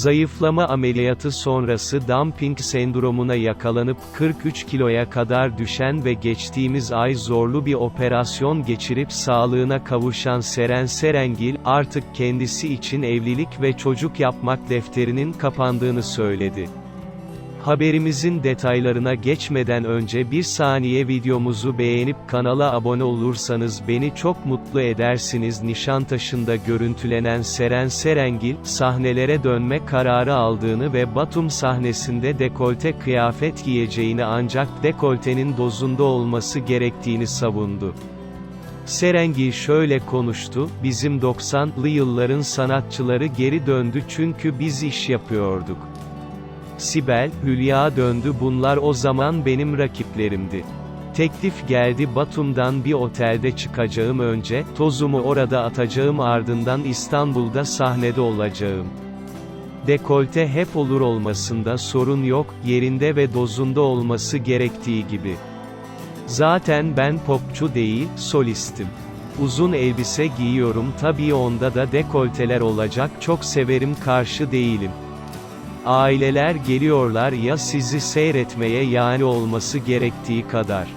Zayıflama ameliyatı sonrası dumping sendromuna yakalanıp 43 kiloya kadar düşen ve geçtiğimiz ay zorlu bir operasyon geçirip sağlığına kavuşan Seren Serengil, artık kendisi için evlilik ve çocuk yapmak defterinin kapandığını söyledi. Haberimizin detaylarına geçmeden önce bir saniye videomuzu beğenip kanala abone olursanız beni çok mutlu edersiniz. Nişantaşı'nda görüntülenen Seren Serengil, sahnelere dönme kararı aldığını ve Batum sahnesinde dekolte kıyafet giyeceğini ancak dekoltenin dozunda olması gerektiğini savundu. Serengil şöyle konuştu, bizim 90'lı yılların sanatçıları geri döndü çünkü biz iş yapıyorduk. Sibel, Hülya döndü bunlar o zaman benim rakiplerimdi. Teklif geldi Batum'dan bir otelde çıkacağım önce, tozumu orada atacağım ardından İstanbul'da sahnede olacağım. Dekolte hep olur olmasında sorun yok, yerinde ve dozunda olması gerektiği gibi. Zaten ben popçu değil, solistim. Uzun elbise giyiyorum tabii onda da dekolteler olacak çok severim karşı değilim. Aileler geliyorlar ya sizi seyretmeye yani olması gerektiği kadar.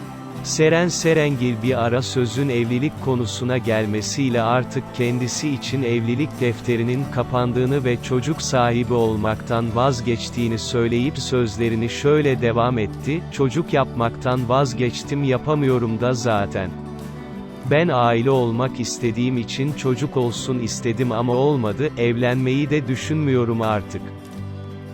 Seren Serengil bir ara sözün evlilik konusuna gelmesiyle artık kendisi için evlilik defterinin kapandığını ve çocuk sahibi olmaktan vazgeçtiğini söyleyip sözlerini şöyle devam etti, çocuk yapmaktan vazgeçtim yapamıyorum da zaten. Ben aile olmak istediğim için çocuk olsun istedim ama olmadı, evlenmeyi de düşünmüyorum artık.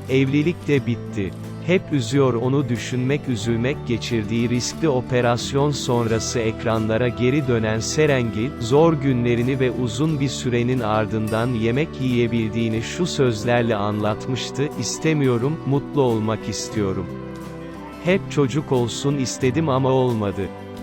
Evlilik de bitti. Hep üzüyor onu düşünmek üzülmek geçirdiği riskli operasyon sonrası ekranlara geri dönen Serengil, zor günlerini ve uzun bir sürenin ardından yemek yiyebildiğini şu sözlerle anlatmıştı, istemiyorum, mutlu olmak istiyorum. Hep çocuk olsun istedim ama olmadı.